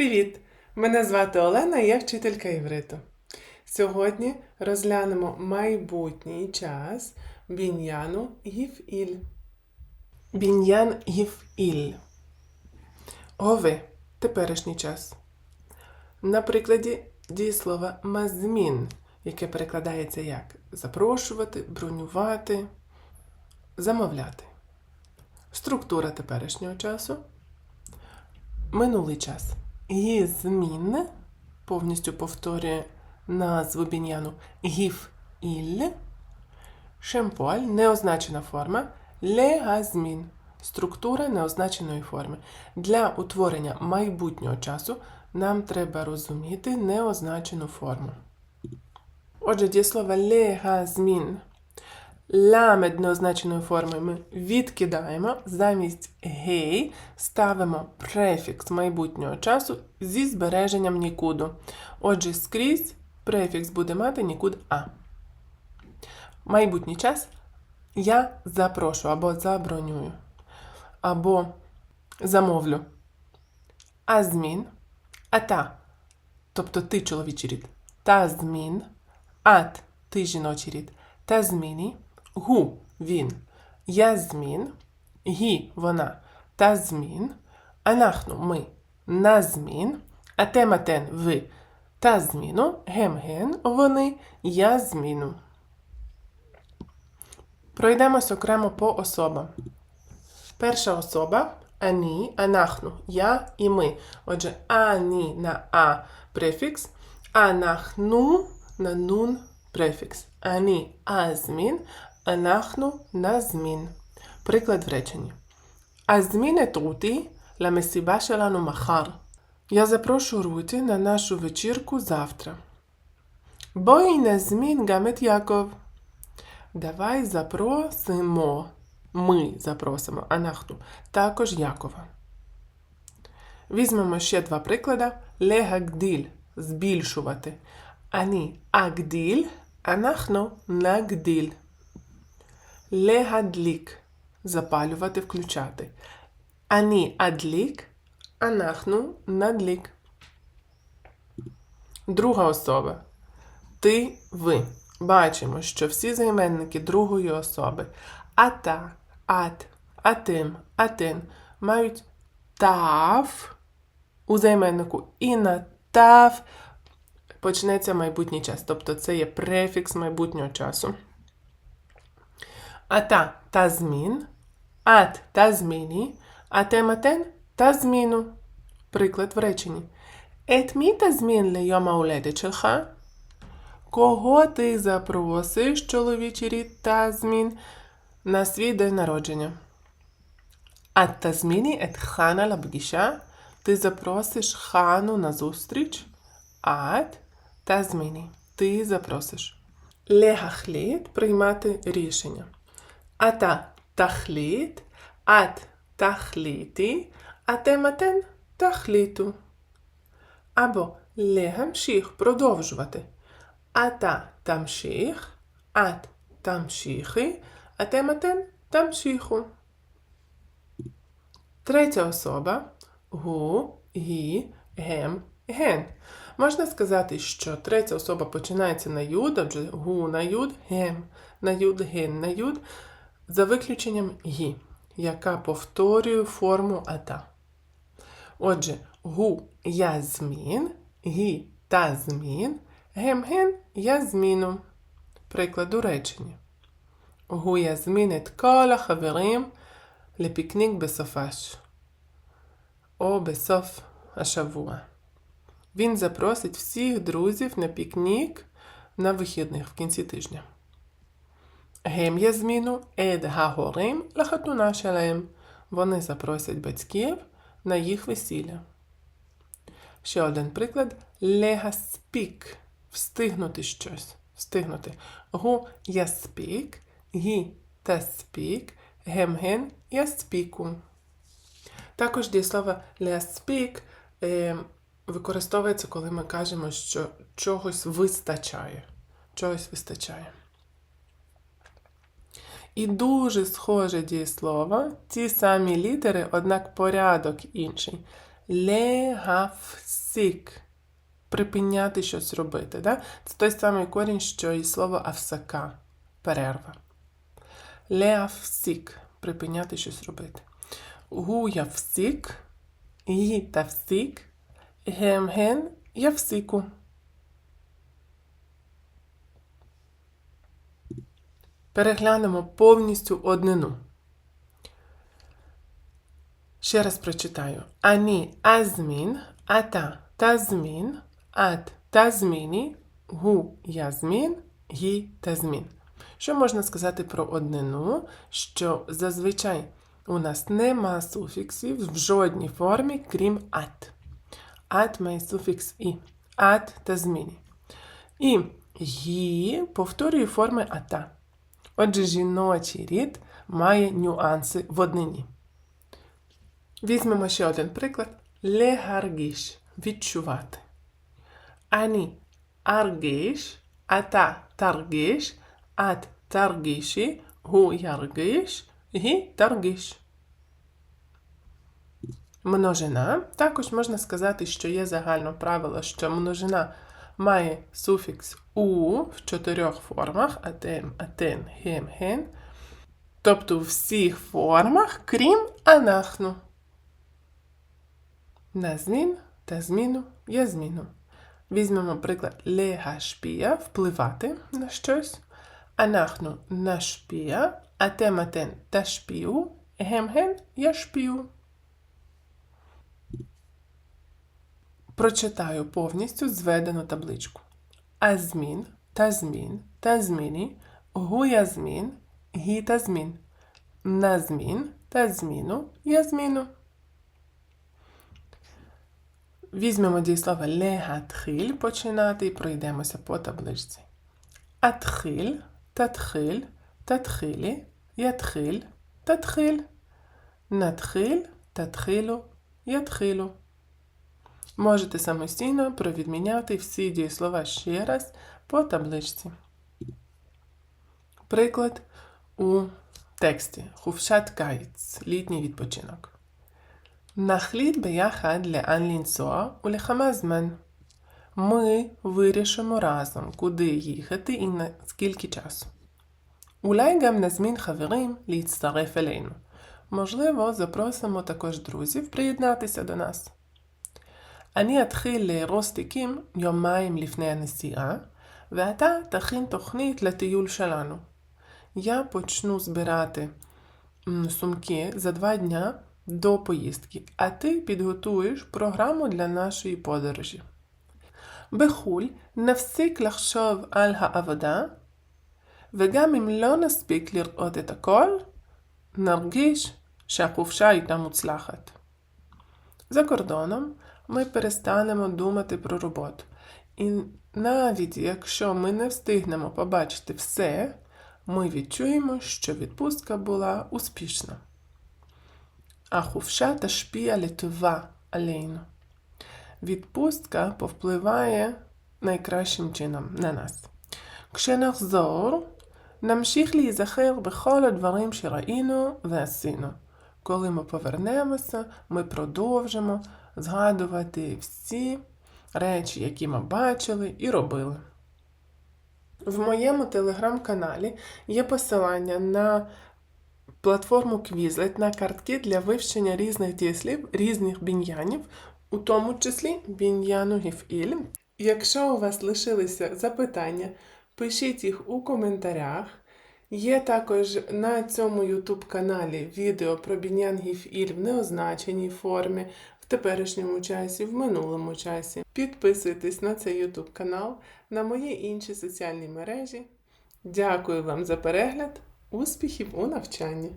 Привіт! Мене звати Олена і я вчителька івриту. Сьогодні розглянемо майбутній час біньяну гіф-іль. Біньян гіф-іль. Гови теперішній час. На прикладі дієслова мазмін, яке перекладається як запрошувати, бронювати, замовляти. Структура теперішнього часу. Минулий час. Гізмін повністю повторює назву біньяну гіф іль. Шемполь неозначена форма. Легазмін структура неозначеної форми. Для утворення майбутнього часу нам треба розуміти неозначену форму. Отже, дієслово легазмін ламед неозначеної форми ми відкидаємо, замість гей ставимо префікс майбутнього часу зі збереженням нікуду. Отже, скрізь префікс буде мати нікуд А. Майбутній час я запрошу або забронюю, або замовлю. А змін, а та, тобто ти чоловічий рід, та змін, ат ти жіночий рід, та зміні, гу він, я змін, гі вона, та змін, анахну ми. На змін, а тематен ви. Та зміну, гем-ген вони, я зміну. Пройдемось окремо по особам. Перша особа ані, анахну, я і ми. Отже, ані на а префікс, анахну на нун префікс. Ані азмін, анахну на змін. Приклад в реченні. הזמין את רותי למסיבה שלנו מחר. Я запрошу Руті на нашу вечірку завтра. בואי נזמין גם את יעקב. Давай запросимо. Ми запросимо, анахту, також Якова. Візьмемо ще два приклади. Легагділь збільшувати. Ані агділь, анахну нагділь. Легадлік запалювати, включати. Ані адлік, анахну надлік. Друга особа. Ти, ви. Бачимо, що всі займенники другої особи ата, ат, атим, атин мають тав у займеннику і на тав почнеться майбутній час. Тобто це є префікс майбутнього часу. Ат та зміні, атем атен та зміну. Приклад в реченні. Ет мі та змін лейома уледи челха? Кого ти запросиш, чоловічий рід та змін, на свій день народження? Ат та зміні ет хана лабгіша? Ти запросиш хану на зустріч? Ат та зміні. Ти запросиш. Легахліт приймати рішення. Ата тахліт, ат тахліті, атем атен тахліту. Або легамшіх продовжувати. אתה תמשיך, את תמשיכי, אתם אתן תמשיכו. Третя особа гу, гі, гем, ген. Можна сказати, що третя особа починається на юд, адже гу на юд, гем на юд, ген на юд, за виключенням гі, яка повторює форму ета. Отже, гу я змін, гі та змін, гемген я зміну. Прикладу речення. Гу я змінить кола хаверим лепікнік бесофаш. О бесоф ашавуа. Він запросить всіх друзів на пікнік на вихідних в кінці тижня. הם יזמינו את ההורים לחתונה שלהם. Вони запросять батьків на їх весілля. Ще один приклад легаспік встигнути щось. Встигнути. Гу яспік, гі таспік, гем-ген яспіку. Також дієслово ляспік е, використовується, коли ми кажемо, що чогось вистачає. Чогось вистачає. І дуже схоже дієслово, ті самі літери, однак порядок інший. легафсік. Припиняти щось робити. Да? Це той самий корінь, що і слово авсака. Перерва. Леафсік. Припиняти щось робити. Гуявсік. Гітавсік. Гемген явсіку. Переглянемо повністю однину. Ще раз прочитаю. Ані азмін, ата тазмін, ат тазміні, гу язмін, гі тазмін. Що можна сказати про однину? Що зазвичай у нас нема суфіксів в жодній формі, крім ат. Ат має суфікс і. Ат тазміні. І гі повторює форми ата. Отже, жіночий рід має нюанси в однині. Візьмемо ще один приклад. Легаргіш відчувати. Ані аргіш, ата таргіш, ат таргіші, гу яргіш, гі таргіш. Множина. Також можна сказати, що є загальне правило, що множина має суфікс у в чотирьох формах атем, атен, гем, ген. Тобто у всіх формах, крім анахну. На змін та зміну є зміну. Візьмемо приклад легашпія впливати на щось. Анахну нашпія, атем, атен ташпію, гем, ген яшпію. Прочитаю повністю зведену табличку. Азмін, тазмін, тазміні, гуязмін, гітазмін. Назмін, тазміну, язміну. Візьмемо дієслово легатхиль починати і пройдемося по табличці. Атхиль, татхиль, татхилі, ятхиль, татхиль. Натхиль, татхилю, ятхилю. Можете самостійно провідміняти всі дієслова ще раз по табличці. Приклад у тексті Хувшат кайц літній відпочинок. Нахліт біяхад леан лінсоа у лехамазмен. Ми вирішимо разом, куди їхати і на скільки часу. Улай назмін хаверим ліцтареф елейну. Можливо, запросимо також друзів приєднатися до нас. אני אתחיל לארוז תיקים יומיים לפני הנסיעה, ואתה תכין תוכנית לטיול שלנו. Я почну збирати м, сумки за два дня до поїздки, а ти підготуєш програму для нашої подорожі. בחו"ל נפסיק לחשוב על העבודה, וגם אם לא נספיק לראות את הכל, נרגיש שהחופשה הייתה מוצלחת. За кордоном ми перестанемо думати про роботу. І навіть якщо ми не встигнемо побачити все, ми відчуємо, що відпустка була успішна. А хувша ташпія літова алейну. Відпустка повпливає найкращим чином на нас. כשנחזור, נמשיך להיזכר בכל הדברים שראינו ועשינו. Коли ми повернемося, ми продовжимо згадувати всі речі, які ми бачили і робили. В моєму телеграм-каналі є посилання на платформу Quizlet на картки для вивчення різних дієслів, різних бін'янів, у тому числі бін'яну гіфіль. Якщо у вас лишилися запитання, пишіть їх у коментарях. Є також на цьому YouTube каналі відео про бінянгів іль в неозначеній формі, в теперішньому часі, в минулому часі. Підписуйтесь на цей YouTube канал, на мої інші соціальні мережі. Дякую вам за перегляд! Успіхів у навчанні!